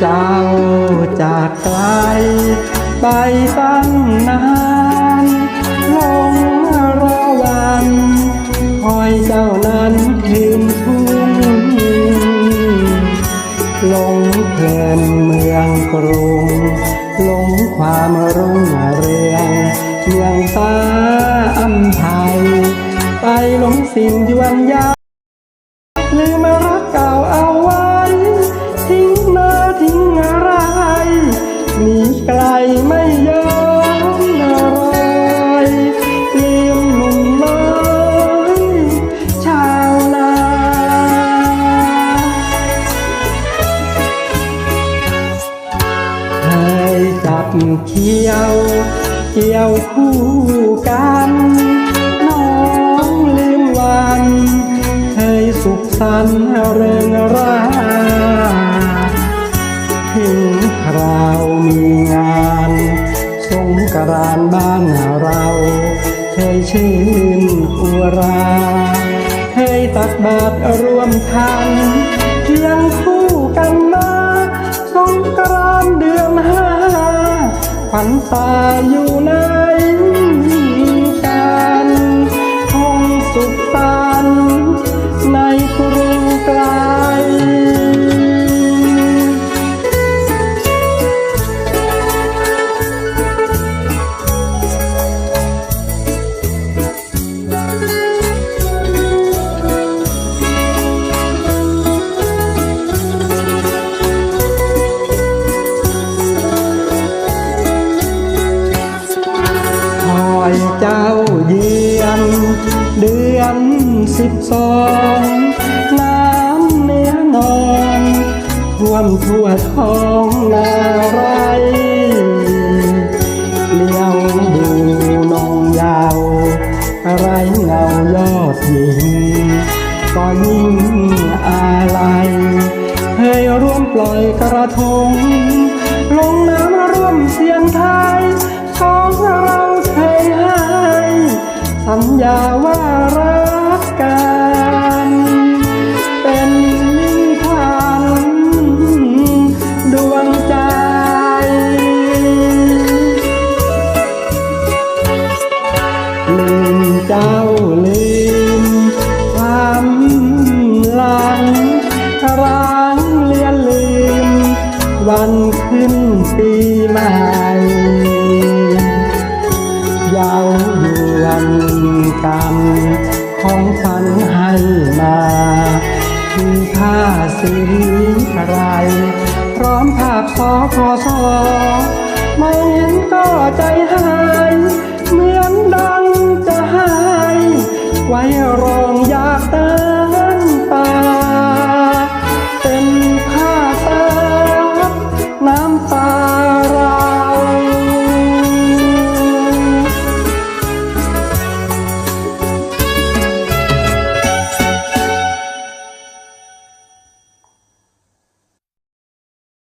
เจ้าจากไกลไปตั้งนานลงรอวันคอยเจ้านั้นคืนทุ่งลงเพลินเมืองกรุงลงความรุ่งเรืองเมืองฟ้าอำไทยไปหลงสิ่งยวนยา จับเขี้ยว เกี่ยวคู่กัน น้องลืมวันเคยสุขสันต์เริงราถึงคราวมีงานสงกรานบ้านเราเคยชื่นอุราเคยตักบาตรรวมทัน ขวัญตาอยู่ไหน สิบสองน้ำเนื้อนองท่วมทั่วท้องนาไรเลี้ยวดูนองยาวไรเงายอดหญิงก็ยิ่งอะไรเคยร่วมปล่อยกระทง ลงน้ำร่วมเสียงไทยของเรา สัญญาว่ารักกัน เป็นมิ่งขวัญดวงใจ ลืมเจ้าลืมความหลังร้างเลือนลืม วันขึ้นปีใหม่ กรรม ของฝันให้มาคือผ้าสีอะไร พร้อมภาพสอพอสอไม่เห็นก็ใจหาย เหมือนดังจะหาย